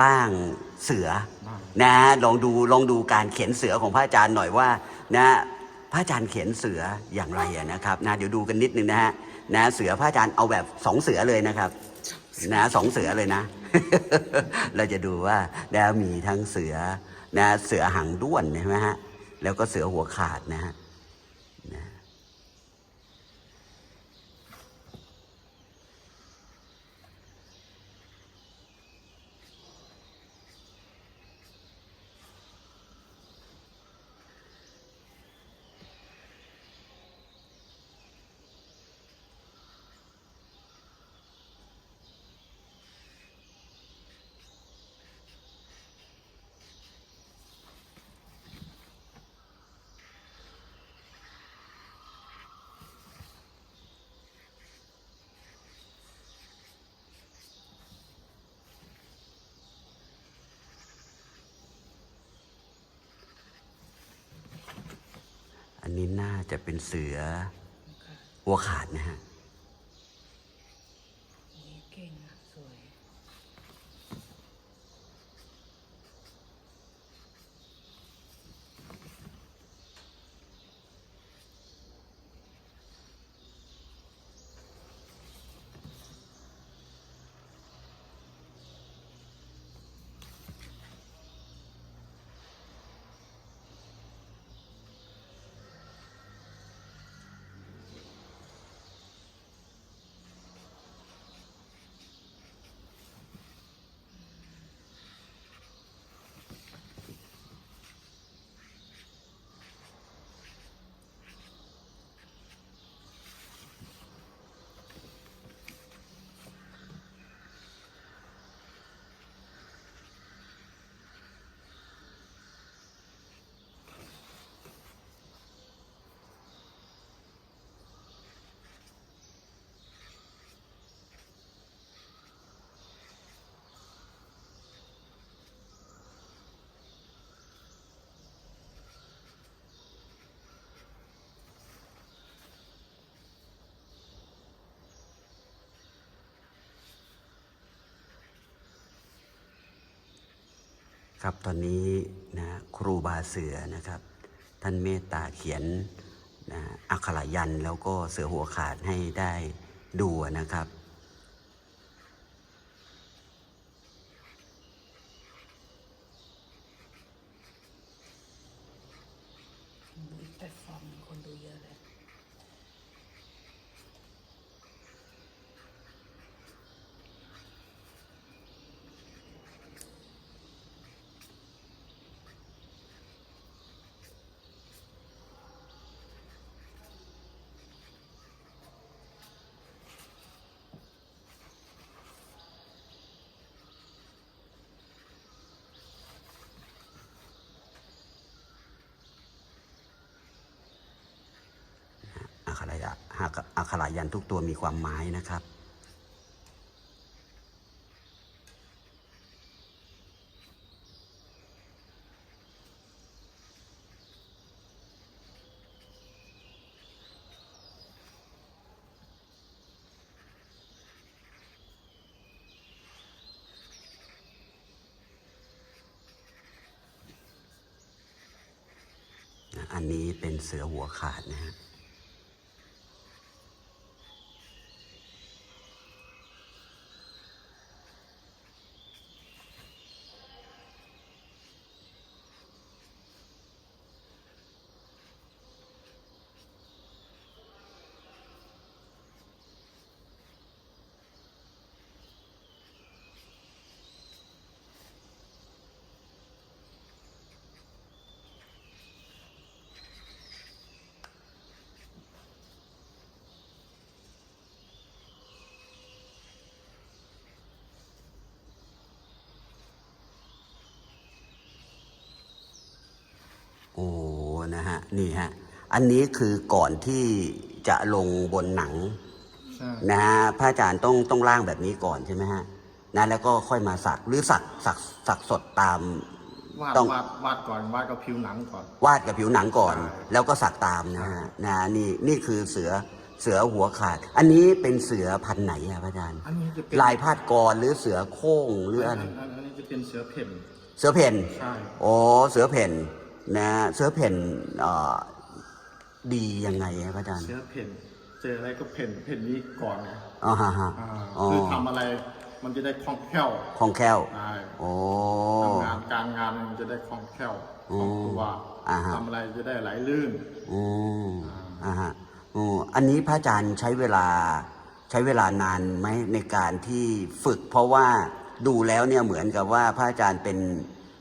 ร่างเสือนะลองดูลองดูการเขียนเสือของพระอาจารย์หน่อยว่านะพระอาจารย์เขียนเสืออย่างไรอะนะครับนะเดี๋ยวดูกันนิดนึงนะฮะนะเสือพระอาจารย์เอาแบบสองเสือเลยนะครับนะสองเสือเลยนะ เราจะดูว่านะมีทั้งเสือนะเสือหางด้วนใช่ไหมฮะแล้วก็เสือหัวขาดนะฮะ นนี้น่าจะเป็นเสือหัวขาดนะฮะ ครับตอนนี้นะครูบาเสือนะครับ ท่านเมตตาเขียนนะอักขระยันแล้วก็เสือหัวขาดให้ได้ดูนะครับ ดูแต่ฟอร์มคนดูเยอะเลย อักขระยะ อักอักขระยันทุกตัวมีความหมายนะครับ อันนี้เป็นเสือหัวขาดนะฮะ โอ้ นะฮะนี่ฮะ อันนี้คือก่อนที่จะลงบนหนังใช่นะฮะพระอาจารย์ต้องต้องร่างแบบนี้ก่อนใช่ไหมฮะนะแล้วก็ค่อยมาสักหรือสักสักสักสดตามวาดต้องวาดวาดก่อนวาดกับผิวหนังก่อน วาดกับผิวหนังก่อนใช่แล้วก็สักตามนะใช่ฮะนะนี่นี่คือเสือเสือหัวขาด อันนี้เป็นเสือพันธุ์ไหนอะพระอาจารย์อันนี้จะเป็นลายพาดกรหรือเสือโค้งหรืออัอะนไรอันอันนี้จะเป็นเสือเพ่นเสือเพ่นใช่โอ้เสือเพ่น นะเสือเพ่นเอ่อดียังไงอะพระอาจารย์เสือเพ่นเจออะไรก็เพ่นเพ่นนี้ก่อนไงอ๋อฮะฮะอ่าอ๋อคือทำอะไรมันจะได้คล่องแคล่วคล่องแคล่วใช่โอ้ ทำงานการงานมันจะได้คล่องแคล่วคล่องตัวอ่าฮะ ทำอะไรจะได้ไหลลื่น อืมอ่าฮะอืมอันนี้พระอาจารย์ใช้เวลาใช้เวลานานไหมในการที่ฝึก เพราะว่าดูแล้วเนี่ยเหมือนกับว่าพระอาจารย์เป็น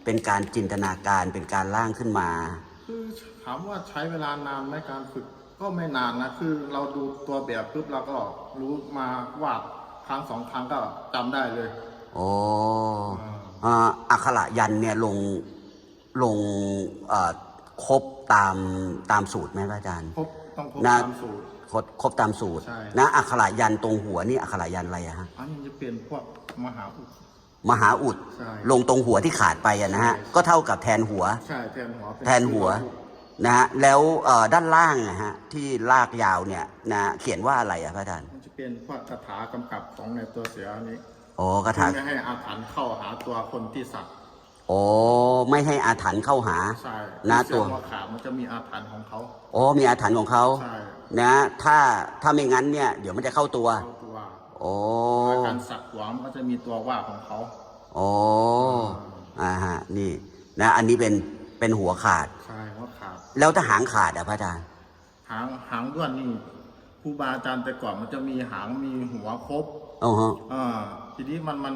เป็นการจินตนาการเป็นการร่างขึ้นมา คือถามว่าใช้เวลานานไหมการฝึกก็ไม่นานนะ คือเราดูตัวแบบปุ๊บเราก็รู้มาวาดครั้งสองครั้งก็จำได้เลยโอ้อ่าอักขระยันต์เนี่ยลงลงเอ่อครบตามตามสูตรไหมพระอาจารย์ครบต้องครบนะตามสูตร ครบครบตามสูตร ใช่ นะอักขระยันต์ตรงหัวนี่อักขระยันต์อะไรอะฮะ อันนี้จะเป็นพวกมหาอุด มหาอุด ใช่ ลงตรงหัวที่ขาดไปอะนะฮะใช่ก็เท่ากับแทนหัว ใช่แทนหัวเป็แทนหัวนะฮะแล้วเอ่อด้านล่างนะฮะที่ลากยาวเนี่ยนะเขียนว่าอะไรอะพระอาจารย์มันจะเป็นพวกคาถากำกับของในตัวเสืออันนี้โอ้กระถาเพื่อไม่ให้อาถรรพ์เข้าหาตัวคนที่สักโอ้ไม่ให้อาถรรพ์เข้าหา ใช่นะเสืตัอวหัวขาดมันจะมีอาถรรพ์ของเขาโอ้มีอาถรรพ์ของเขาใช่ นะถ้าถ้าไม่งั้นเนี่ย เดี๋ยวมันจะเข้าตัว เข้า ตัวโอ้การสักหัวมันก็จะมีตัวว่าของเขาโอ้อ่าฮะนี่นะ อันนี้เป็นเป็นหัวขาด ใช่หัวขาด แล้วถ้าหางขาดอะพระอาจารย์ หางหางด้วนนี่ครูบาอาจารย์แต่ก่อนมันจะมีหางมีหัวครบอ๋อฮะอ่าทีนี้มันมัน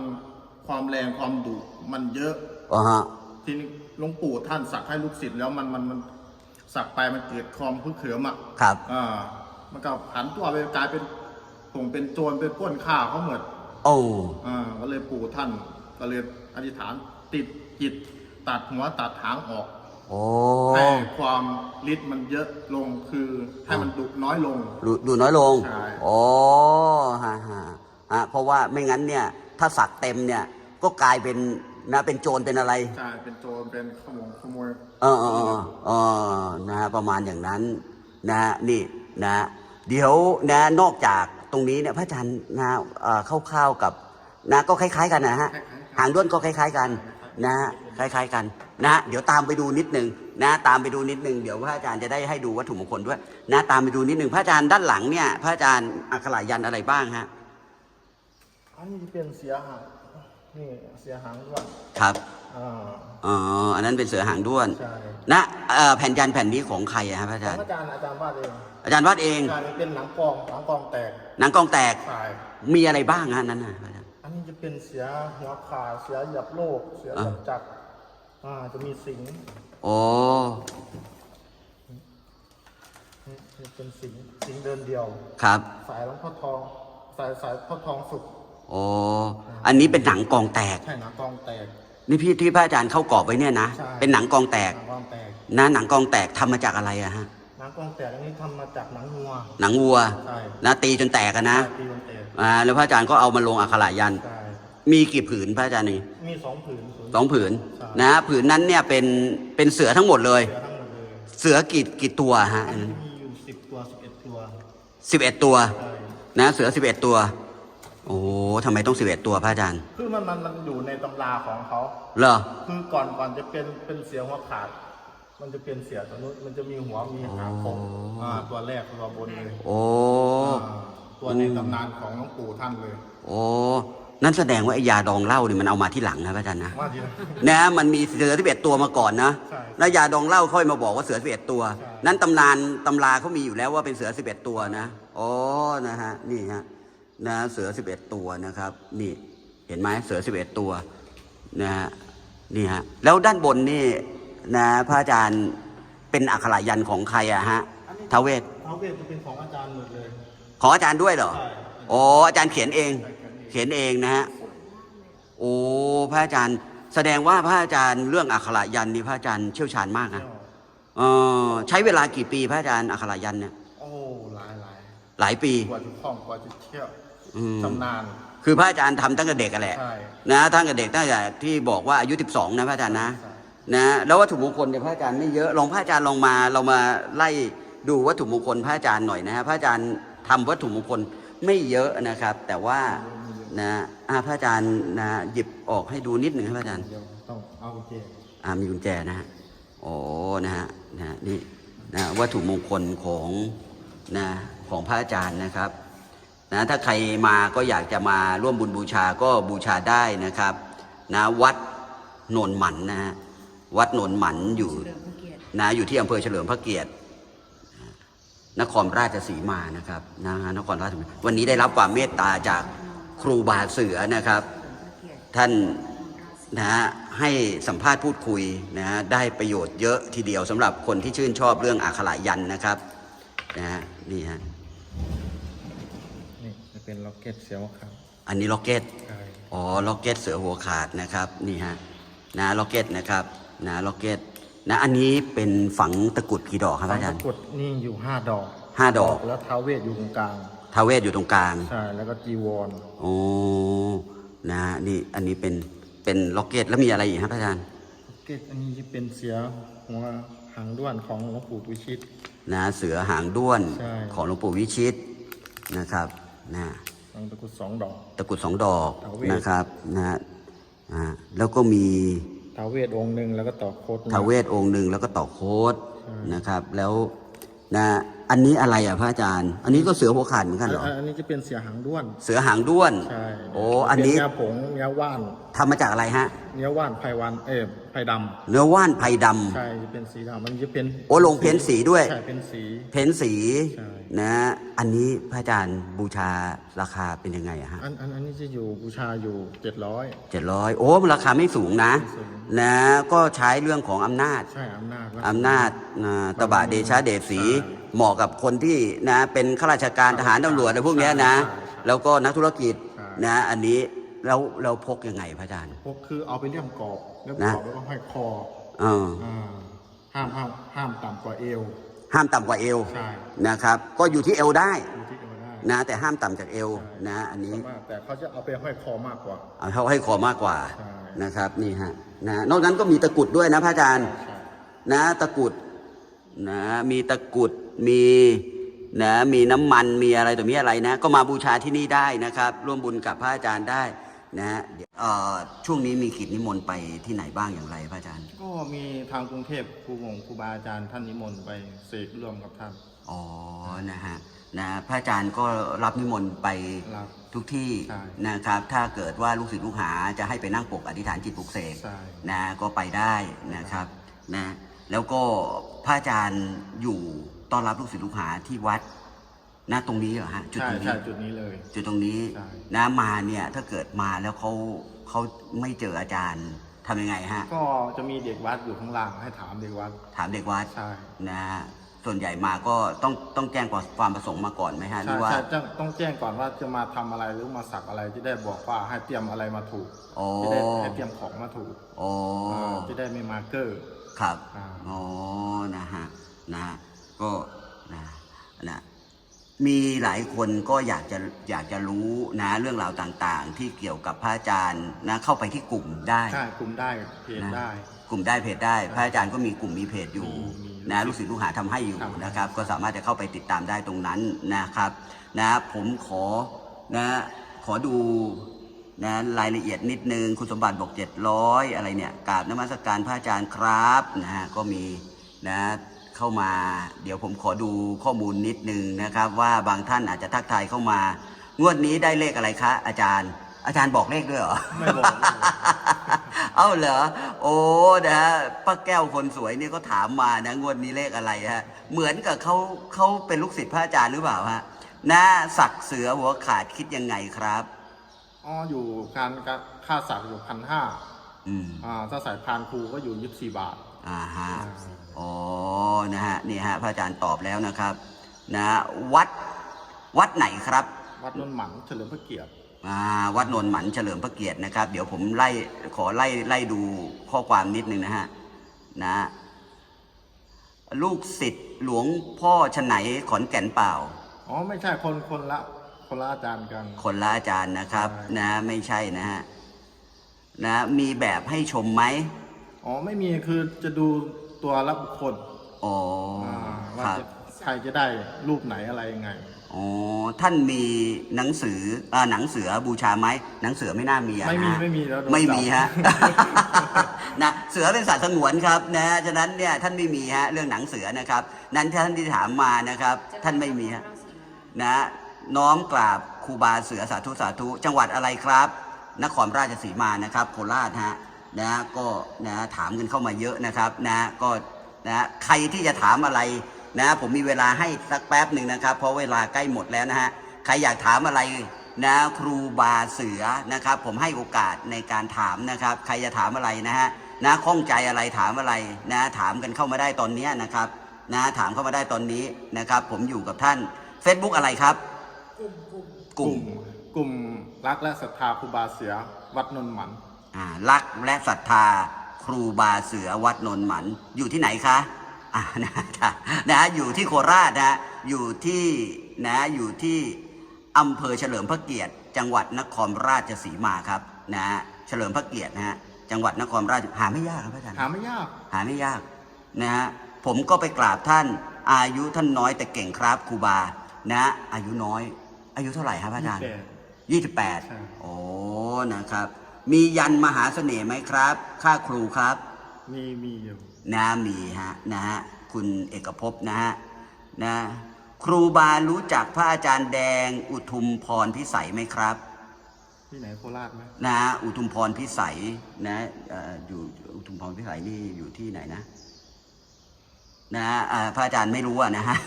ความแรงความดุมันเยอะอ๋อฮะทีนี้หลวงปู่ท่านสักให้ลูกศิษย์แล้วมันมันมันสักไปมันเกิดความพึกเขิมอะครับอ่ามันก็ผันตัวไปกลายเป็น ผงเป็นโจรเป็นปล้นข้าวเขาเหมือนโอ้อ่าก็เลยปู่ท่าน ก็เลยอธิษฐานติดจิตตัดหัวตัดหางออกโอ้ให้ความฤทธิ์มันเยอะลงคือให้มันดุน้อยลง ดูดูน้อยลงใช่ โอ้ฮะฮะฮะเพราะว่าไม่งั้นเนี่ย ถ้าสักเต็มเนี่ย ก็กลายเป็นนะเป็นโจรเป็นอะไร ใช่เป็นโจรเป็นขโมยขโมย เออเออเออเออนะฮะประมาณอย่างนั้นนะฮะนี่นะฮะเดี๋ยวนะนอกจาก ตรงนี้เนี่ยพระอาจารย์นะเอ่อคร่าวๆกับนะก็คล้าย ๆ กันนะฮะหางด้วนก็คล้าย ๆกันนะฮะคล้าย ๆ กันนะฮะเดี๋ยวตามไปดูนิดนึงนะ ตามไปดูนิดนึงเดี๋ยวพระอาจารย์จะได้ให้ดูวัตถุมงคลด้วย นะ ตามไปดูนิดนึงพระอาจารย์ด้านหลังเนี่ยพระอาจารย์อักขระยันต์อะไรบ้างฮะอันนี้จะเป็นเสียหางนี่เสียหางด้วยครับอ่าอ๋ออันนั้นเป็นเสือหางด้วนใช่นะเอ่อแผ่นยันต์แผ่นนี้ของใครอะฮะพระอาขจาอรงย์ อาจารย์อาจารย์วาดเอง อาจารย์วาดเองอาจารย์เป็นหนังกองหนังกองแตกหนังกองแตกใช่มีอะไรบ้างฮะนั้นนะพระอาจารย์อันนี้จะเป็นเสียหัวขาเสียเหยับโลก เสียเหยับจักรอ่าจะมีสิงห์โอ้นี่นี่เป็นสิงห์สิงห์เดินเดียวครับ สายหลวงพ่อทองสายสายพ่อทองสุขโอ้อันนี้เป็นหนังกองแตกใช่หนังกองแตกนี่พี่ที่พระอาจารย์เข้ากรอบไว้เนี่ยนะใช่เป็นหนังกองแตหกนังกองแตกนะหนังกองแตกทำมาจากอะไรอะฮะ หนังกองแตกอันนี้ทำมาจากหนังงัว หนังวัว ใช่นะตีจนแตกอะนะใช่ตีมันแตกอ่าแล้วพระอาจารย์ก็เอามาลงอักขระยันต์ใช่มีกี่ผืนพระอาจารย์นี่มีสองผืนผืนสองผืนใช่ นะผืนนั้นเนี่ยเป็นเป็นเสือทั้งหมดเลย เสือทั้งหมดเลยเสือกี่กี่ตัวฮะอันนี้มีอยู่สิบตัวสิบเอ็ดตัวสิบเอ็ดตัว ใช่นะเสือสิบเอ็ดตัว โอ้ทำไมต้องสิบเอ็ดตัวพระอาจารย์คือมันมันมันอยู่ในตำราของเขา เหรอคือก่อนก่อนจะเป็นเป็นเสียหัวขาด มันจะเป็นเสียตัวนู้นมันจะมีหัวมีหางคงอ่าตัวแรกตัวบนเลยโอ้อ่าตัวในตำนานของหลวงปู่ท่านเลยโอ้นั่นแสดงว่าไอ้ยาดองเหล้านี่มันเอามาที่หลังนะพระอาจารย์นะ ว่าทีละนะมันมีเสือสิบเอ็ดตัวมาก่อนนะใช่แล้วยาดองเหล้าค่อยมาบอกว่าเสือสิบเอ็ดตัว ใช่ นั่นตำนานตำราเขามีอยู่แล้วว่าเป็นเสือสิบเอ็ดตัวนะอ๋อนะฮะนี่ฮะนะเสือสิบเอ็ดตัวนะครับ นี่เห็นไหมเสือสิบเอ็ดตัวนะฮะนี่ฮะแล้วด้านบนนี่ นะพระอาจารย์เป็นอักขระยันต์ของใครอะฮะท้าวเวทเขาเวทจะเป็นของอาจารย์หมดเลย ของอาจารย์ด้วยเหรอใช่ อ๋ออาจารย์เขียนเอง เขียนเองนะฮะโอ้พระอาจารย์แสดงว่าพระอาจารย์เรื่องอักขระยันต์นี่พระอาจารย์เชี่ยวชาญมากนะเออใช้เวลากี่ปีพระอาจารย์อักขระยันต์เนี่ยโอ้หลายหลายหลายปี กว่าจะคล่องกว่าจะเที่ยวอืม ชำนาญ คือพระอาจารย์ทำตั้งแต่เด็กกันแหละใช่ นะตั้งแต่เด็กตั้งแต่ที่บอกว่าอายุ 12 นะพระอาจารย์นะ ใช่ นะแล้ววัตถุมงคลเนี่ยพระอาจารย์ไม่เยอะลองพระอาจารย์ลองมาเรามาไล่ดูวัตถุมงคลพระอาจารย์หน่อยนะฮะพระอาจารย์ทำวัตถุมงคลไม่เยอะนะครับ แต่ว่านะอ่าพระอาจารย์นะหยิบออกให้ดูนิดหนึ่งครับพระอาจารย์เดี๋ยวต้องเอากุญแจอ่ามีกุญแจนะฮะโอ้นะฮะนะฮะนี่นะวัตถุมงคลของนะของพระอาจารย์นะครับนะถ้าใครมาก็อยากจะมาร่วมบุญบูชาก็บูชาได้นะครับนะวัดโนนหมันนะฮะ วัดโนนหมันอยู่เฉลิมพระเกียรตินะอยู่ที่อำเภอเฉลิมพระเกียรตินครราชสีมานะครับนะฮะนครราชสีมาวันนี้ได้รับความเมตตาจากครูบาเสือนะครับเฉลิมพระเกียรติท่านนะฮะให้สัมภาษณ์พูดคุยนะฮะได้ประโยชน์เยอะทีเดียวสำหรับคนที่ชื่นชอบเรื่องอักขระยันต์นะครับนะฮะนี่ฮะนี่จะเป็นล็อกเก็ตเสียวครับ อันนี้ล็อกเก็ตใช่อ๋อล็อกเก็ตเสือหัวขาดนะครับนี่ฮะนะล็อกเก็ตนะครับ นะล็อกเก็ตนะอันนี้เป็นฝังตะกรุดกี่ดอกครับอาจารย์ตะกรุดนี่อยู่ห้าดอกห้าดอกแล้วท้าวเวทอยู่ตรงกลางทาวเวศอยู่ตรงกลางใช่แล้วก็จีวรโอ้นะฮะนี่อันนี้เป็นเป็นล็อกเก็ตแล้วมีอะไรอีกครับอาจารย์ล็อกเก็ตอันนี้จะเป็นเสียหัวหางด้วนของหลวงปู่วิชิตนะเสือหางด้วนใช่ของหลวงปู่วิชิตนะครับนะฝังตะกรุดสองดอก ตะกรุดสองดอกท้าวเวสนะครับนะฮะอ่าแล้วก็มี ท้าวเวทองค์หนึ่งแล้วก็ต่อโคดทาวเวศองค์หนึ่งแล้วก็ต่อโคดใช่นะครับ แล้วนะอันนี้อะไรอะพระอาจารย์ อันนี้ก็เสือหัวขาดเหมือนกันเหรอ อันนี้จะเป็นเสียหางด้วน เสือหางด้วน ใช่ โอ้ อันนี้เป็เนื้อผงเนื้อว่าน ทำมาจากอะไรฮะ เนื้อว่านไพวันเอ้ยไพดเนื้อว่านไผ่ดำใช่จะเป็นสีดำมันจะเป็นโอ้ลงเพ้นสีด้วย ใช่เป็นสีำเพ้นสีใช่ นะอันนี้พระอาจารย์บูชาราคาเป็นยังไงอะฮะอันอันอันนี้จะอยู่บูชาอยู่เจ็ดร้อย เจ็ดร้อยโอ้มันราคาไม่สูงนะ ไม่สูง นะก็ใช้เรื่องของอำนาจ ใช่อำนาจ อำนาจอ่าตบะเดชะเดชศรีใช่เหมาะกับคนที่นะเป็นข้าราชการทหารตำรวจอะไรพวกเนี้ยนะ ใช่ใช่แล้วก็นักธุรกิจใช่ นะอันนี้ เราเราพกยังไงพระอาจารย์พวกคือเอาไปเลี่ยมกรอบเลี่ยมนะกรอบแล้วก็ห้อยคอเอออ่าห้ามห้ามห้ามต่ำกว่าเอว ห้ามต่ำกว่าเอวใช่ นะครับ ก็อยู่ที่เอวได้อยู่ที่เอวได้นะ แต่ห้ามต่ำจากเอวใช่นะอันนี้แต่ว่าแต่เขาจะเอาไปห้อยคอมากกว่า เอาเขาให้คอมากกว่าใช่ นะครับนี่ฮะนะนอกนั้นก็มีตะกรุดด้วยนะพระอาจารย์ใช่นะตะกรุดนะมีตะกรุดมีนะมีน้ำมันมีอะไรต่อมีอะไรนะ ก็มาบูชาที่นี่ได้นะครับ ร่วมบุญกับพระอาจารย์ได้ นะเดี๋ยวเอ่อช่วงนี้มีกิจนิมนต์ไปที่ไหนบ้างอย่างไรพระอาจารย์ ก็มีทางกรุงเทพครูวงครูบาอาจารย์ท่านนิมนต์ไปเสกร่วมกับท่าน อ๋อ นะฮะ นะพระอาจารย์ก็รับนิมนต์ไปรับทุกที่ใช่นะครับ ถ้าเกิดว่าลูกศิษย์ลูกหาจะให้ไปนั่งปกอธิษฐานจิตปลุกเสกใช่ นะก็ไปได้นะครับ นะ แล้วก็พระอาจารย์อยู่ต้อนรับลูกศิษย์ลูกหาที่วัด นะตรงนี้เหรอฮะจุดใช่ตรงนี้ ใช่จุดนี้เลย จุดตรงนี้ใช่ นะมาเนี่ยถ้าเกิดมาแล้วเขาเขาไม่เจออาจารย์ทำยังไงฮะ ก็จะมีเด็กวัดอยู่ข้างล่างให้ถามเด็กวัด ถามเด็กวัดใช่นะส่วนใหญ่มาก็ต้องต้องแจ้งความประสงค์มาก่อนไหมฮะหรืใช่อว่าใช่ต้องต้องแจ้งก่อนว่าจะมาทำอะไรหรือมาสักอะไรจะได้บอกว่าให้เตรียมอะไรมาถูกโอ้จะได้ให้เตรียมของมาถูกโอ้อ่าจะได้ไม่มาเกอร์ ครับอ่าอ๋อนะฮะนะฮะก็นะนะ มีหลายคนก็อยากจะอยากจะรู้นะเรื่องราวต่างๆ ที่เกี่ยวกับพระอาจารย์นะเข้าไปที่กลุ่มได้ ใช่กลุ่มได้เพจนะได้ กลุ่มได้เพจได้ พระอาจารย์ก็มีกลุ่มมีเพจอยู่มีมีนะลูกศิษย์ลูกหาทำให้อยู่ครับนะครับ ก็สามารถจะเข้าไปติดตามได้ตรงนั้นนะครับนะผมขอนะขอดูนะรายละเอียดนิดนึงคุณสมบัติบอก700 อะไรเนี่ยกราบนมัสการพระอาจารย์ครับนะฮะก็มีนะ เข้ามา เดี๋ยวผมขอดูข้อมูลนิดนึงนะครับ ว่าบางท่านอาจจะทักทายเข้ามา งวดนี้ได้เลขอะไรคะอาจารย์ อาจารย์บอกเลขด้วยเหรอ ไม่บอกไม่บอกเอาเหรอ โอ้นะฮะป้าแก้วคนสวยนี่ก็ถามมานะงวดนี้เลขอะไรฮะ เหมือนกับเขาเขาเป็นลูกศิษย์พระอาจารย์หรือเปล่าฮะหน้าสักเสือหัวขาดคิดยังไงครับ อ๋ออยู่การการค่าสักอยู่พันห้า อืมอ่าถ้าสายพานครูก็อยู่ยี่สิบสี่บาท อ่าฮะอ่าอ๋อนะฮะนี่ฮะพระอาจารย์ตอบแล้วนะครับ นะ วัดวัดไหนครับ วัดนนท์หมันเฉลิมพระเกียรติอ่าวัดโนนหมันเฉลิมพระเกียรตินะครับ เดี๋ยวผมไล่ขอไล่ไล่ดูข้อความนิดนึงนะฮะนะลูกศิษย์หลวงพ่อชไหนขอนแก่นเปล่า อ๋อ ไม่ใช่คนคนละ คนละอาจารย์กัน คนละอาจารย์นะครับใช่นะ ไม่ใช่นะฮะ นะมีแบบให้ชมไหมอ๋อไม่มีคือจะดูตัวละบุคคลอ๋ออ่าว่าครับ จะใครจะได้รูปไหนอะไรยังไง อ๋อ ท่านมีหนังสืออ่าหนังเสือบูชาไหมหนังเสือไม่น่ามีอะไม่มีนะไม่มีแล้วโดนไม่มีจับ ฮะ นะเสือเป็นสัตว์สงวนครับนะฉะนั้นเนี่ยท่านไม่มีฮะเรื่องหนังเสือนะครับ นั้นท่านที่ถามมานะครับ ท่านไม่มีฮะนะน้อมกราบครูบาเสือสาธุสาธุจังหวัดอะไรครับ นครราชสีมานะครับโคราชฮะนะก็นะถามกันเข้ามาเยอะนะครับนะก็นะใครที่จะถามอะไรนะผมมีเวลาให้สักแป๊บหนึ่งนะครับ เพราะเวลาใกล้หมดแล้วนะฮะใครอยากถามอะไรนะครูบาเสือนะครับ ผมให้โอกาสในการถามนะครับ ใครจะถามอะไรนะฮะนะข้องใจอะไรถามอะไรนะถามกันเข้ามาได้ตอนเนี้ยนะครับนะถามเข้ามาได้ตอนนี้นะครับ ผมอยู่กับท่าน Facebook อะไรครับ กลุ่มกลุ่ม กลุ่มกลุ่มรักและศรัทธาครูบาเสือวัดนนท์หมัน อ่ารักและศรัทธาครูบาเสือวัดนนท์หมันอยู่ที่ไหนคะอ่านะนะอยู่ที่โคราชนะอยู่ที่นะอยู่ที่อำเภอเฉลิมพระเกียรติ จังหวัดนครราชสีมาครับนะเฉลิมพระเกียรตินะฮะจังหวัดนครราชหาไม่ยากครับพระอาจารย์หาไม่ยาก หาไม่ยากนะฮะผมก็ไปกราบท่าน อายุท่านน้อยแต่เก่งครับครูบานะ อายุน้อย อายุเท่าไหร่ครับพระอาจารย์28 ยี่สิบแปดใช่โอ้นะครับ มียันมหาเสน่ห์ไหมครับ ค่าครูครับ มีมีอยู่ นะมีฮะนะฮะคุณเอกภพนะฮะนะ ครูบารู้จักพระอาจารย์แดง อุทุมพรพิสัยไหมครับ ที่ไหนโคราชไหมนะฮะอุทุมพรพิสัยนะเอ่ออยู่อุทุมพรพิสัยนี่อยู่ที่ไหนนะ นะฮะอ่าพระอาจารย์ไม่รู้อะนะฮะ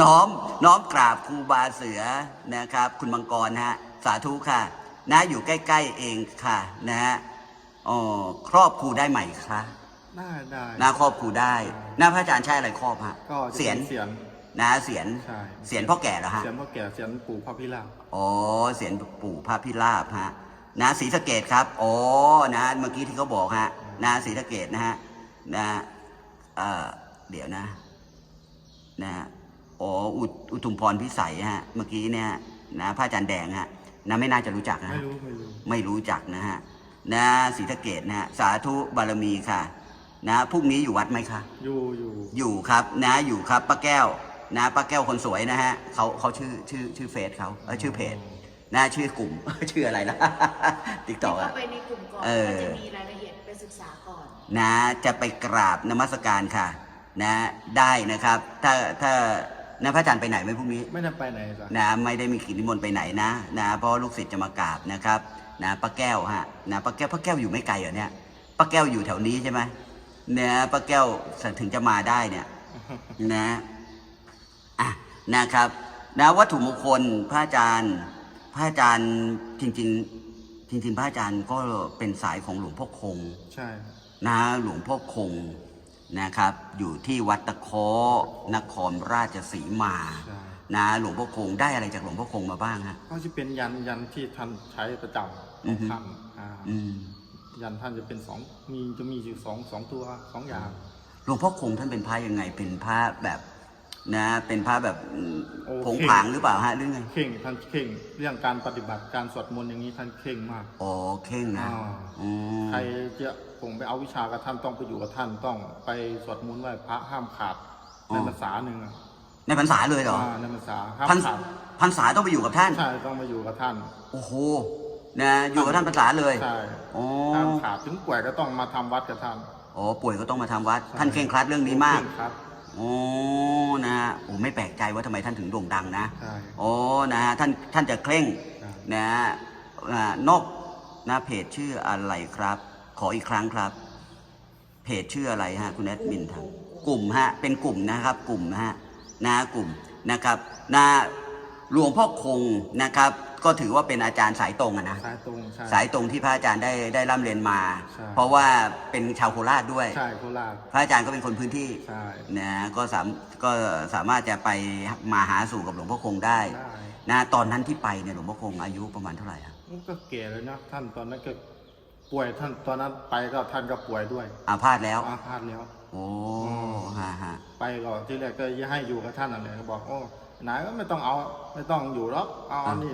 น้อมน้อมกราบครูบาเสือนะครับ คุณมังกรนะฮะ สาธุค่ะนะอยู่ใกล้ ๆ เองค่ะ นะฮะอ๋อครอบครูได้ไหมคะได้ได้นะครอบครูได้นะพระอาจารย์ใช้อะไรครอบฮะก็จะเสียนเป็นเสียนนะเสียนใช่เสียนพ่อแก่เหรอฮะเสียนพ่อแก่เสียนปู่พระพิราบอ๋อเสียนปู่พระพิราบฮะนะศรีสะเกดครับอ๋อนะเมื่อกี้ที่เขาบอกฮะนะศรีสะเกดนะฮะนะเอ่อเดี๋ยวนะ นะอ๋ออุดอุทุมพรพิสัยฮะ เมื่อกี้เนี่ยนะพระอาจารย์แดงฮะนะไม่น่าจะรู้จักนะไม่ฮะรู้ไม่รู้ ไม่รู้จักนะฮะนะศรีสะเกดนะฮะสาธุบารมีค่ะ นะพรุ่งนี้อยู่วัดไหมคะ อยู่อยู่อยู่ครับนะอยู่ครับป้าแก้วนะป้าแก้วคนสวยนะฮะเขาเขาชื่อชื่อชื่อเฟซเขาเออชื่อเพจนะชื่อกลุ่ม ชื่ออะไรนะติ๊กต็อกเข้าอะ ไปในกลุ่มก่อนเออ ก็จะมีรายละเอียดไปศึกษาก่อน นะจะไปกราบนมัสการค่ะ นะได้นะครับ ถ้าถ้านะพระอาจารย์ไปไหนไหมพรุ่งนี้ ไม่ได้ไปไหนจ้ะนะไม่ได้มีกิจนิมนต์ไปไหนนะนะเพราะลูกศิษย์จะมากราบนะครับนะป้าแก้วฮะนะป้าแก้วป้าแก้วอยู่ไม่ไกลเหรอเนี่ยป้าแก้วอยู่แถวนี้ใช่ไหมเนี่ยป้าแก้วถึงจะมาได้เนี่ยนะอะนะครับนะวัตถุมงคลพระอาจารย์ พระอาจารย์จริง ๆ จริง ๆ พระอาจารย์ก็เป็นสายของหลวงพ่อคง ใช่ นะหลวงพ่อคงนะครับ อยู่ที่วัดตะเคอนครราชสีมาใช่นะหลวงพ่อคงได้อะไรจากหลวงพ่อคงมาบ้างฮะ ก็จะเป็นยันยันที่ท่านใช้ประจำขอือองฮึ ท่านอ่าอืมยันท่านจะเป็นสองมีจะมีอยู่สองสองตัวสองอย่าง หลวงพ่อคงท่านเป็นพระยังไงเป็นพระแบบ นะเป็นพระแบบอืมโอเคผงผางหรือเปล่าฮะหรือไงเข่งท่านเข่งเรื่องการปฏิบัติการสวดมนต์อย่างนี้ท่านเข่งมากอ๋อเข่งนะอ่าอืมใครจะผมไปเอาวิชากับท่านต้องไปอยู่กับท่านต้องไปสวดมนต์ไหว้พระห้ามขาดในภาษาหนึ่งอะในพรรษาเลยเหรออ่าในภาษาห้ามพรรษขาดพรรษาต้องไปอยู่กับท่านใช่ต้องมาอยู่กับท่าน โอ้โหนะอยู่กับท่านพรรษาเลยใช่โอ้ห้ามขาดถึงป่วยก็ต้องมาทำวัดกับท่านอ๋อป่วยก็ต้องมาทำวัดใช่ท่านเคร่งครัดเรื่องนี้มากเข่งครับ โอ้นะฮะโอ้ไม่แปลกใจว่าทำไมท่านถึงโด่งดังนะใช่ โอ้นะฮะท่านท่านจะเคร่งใช่นะฮะอ่านอกนะเพจชื่ออะไรครับ ขออีกครั้งครับ เพจชื่ออะไรฮะคุณแอดมินทางกลุ่มฮะเป็นกลุ่มนะครับ กลุ่มนะฮะนะกลุ่มนะครับนะหลวงพ่อคงนะครับ ก็ถือว่าเป็นอาจารย์สายตรงอะนะ สายตรงใช่ สายตรงที่พระอาจารย์ได้ได้ร่ำเรียนมา ใช่ เพราะว่าเป็นชาวโคราชด้วย ใช่โคราชพระอาจารย์ก็เป็นคนพื้นที่ใช่นะก็สามก็สามารถจะไปมาหาสู่กับหลวงพ่อคงได้ได้นะตอนนั้นที่ไปเนี่ยหลวงพ่อคงอายุประมาณเท่าไหร่อะมันก็แก่เลยนะท่านตอนนั้นก็ป่วยท่านตอนนั้นไปก็ท่านก็ป่วยด้วยอาพาธแล้ว อาพาธแล้ว โอ้ฮะฮะไปก็ที่แรกก็ให้อยู่กับท่านอะไรก็บอกโอ้ไหนก็ไม่ต้องเอาไม่ต้องอยู่หรอกเอาอันนี้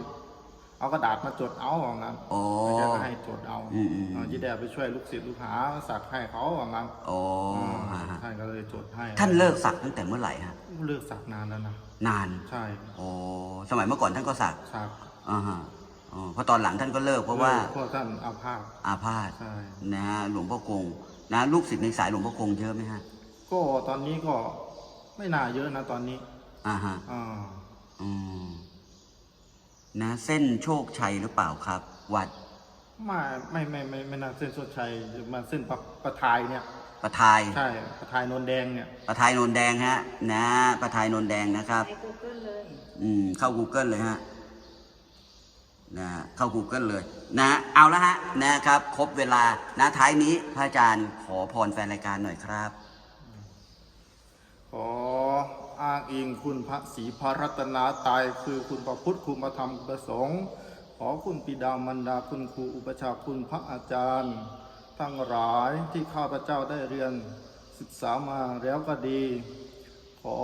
เอากระดาษมาจดเอาว่างั้นโอ้แกก็ให้จดเอาอืมอืม เออจีแดไปช่วยลูกศิษย์ลูกหาสักให้เขาว่างั้นโอ้อ่าฮะท่านก็เลยจดให้ท่านเลิกสักตั้งแต่เมื่อไหร่ฮะ เลิกสักนานแล้วนะนาน ใช่โอ้สมัยเมื่อก่อนท่านก็สักสักอ่าฮะอ๋อเพราะตอนหลังท่านก็เลิกเพราะว่าพวกท่านอาพาธอาพาธใช่ นะฮะหลวงพ่อคงนะลูกศิษย์ในสายหลวงพ่อคงเยอะไหมฮะ ก็ตอนนี้ก็ไม่น่าเยอะนะตอนนี้อ่าฮะ อ่าอืม นะเส้นโชคชัยหรือเปล่าครับ วัดไม่ไม่ไม่ไม่ไม่น่าเส้นสดชัยมาเส้นประประทายเนี่ย ประทายใช่ประทายนนแดงเนี่ยประทายโนนแดงฮะ นะประทายโนนแดงนะครับใน Google เลยอืมเข้า Google เลยฮะนะเข้า Google เลย นะเอาละฮะนะครับ ครบเวลานะท้ายนี้พระอาจารย์ขอพรแฟนรายการหน่อยครับ ขอ อ้างอิงคุณพระศรีพระรัตนาตรัยคือคุณพระพุทธคุณพระธรรมคุณพระสงฆ์ขอคุณปิดามารดาคุณครูอุปชาคุณพระอาจารย์ ทั้งหลายที่ข้าพเจ้าได้เรียนศึกษามาแล้วก็ดี ขอ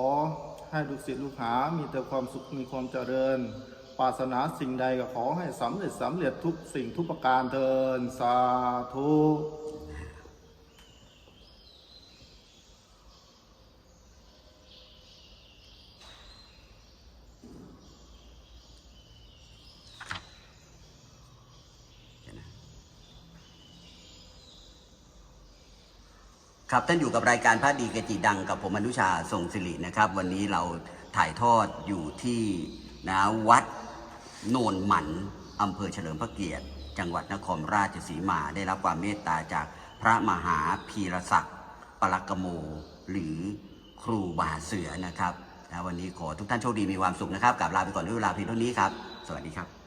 ให้ลูกศิษย์ลูกหา มีแต่ความสุขมีความเจริญปรารถนาสิ่งใดก็ขอให้สำเร็จสำเร็จทุกสิ่งทุกประการเทินสาธุ ครับท่านอยู่กับรายการพระดีกจิดังกับผมอนุชาทรงศิรินะครับ วันนี้เราถ่ายทอดอยู่ที่นะวัดโนนหมันอำเภอเฉลิมพระเกียรติ จังหวัดนครราชสีมาได้รับความเมตตาจากพระมหาพีรศักดิ์ปลักกโม หรือครูบาเสือนะครับนะวันนี้ขอทุกท่านโชคดีมีความสุขนะครับกลับลาไปก่อนด้วยเวลาเพียงเท่านี้ครับ สวัสดีครับ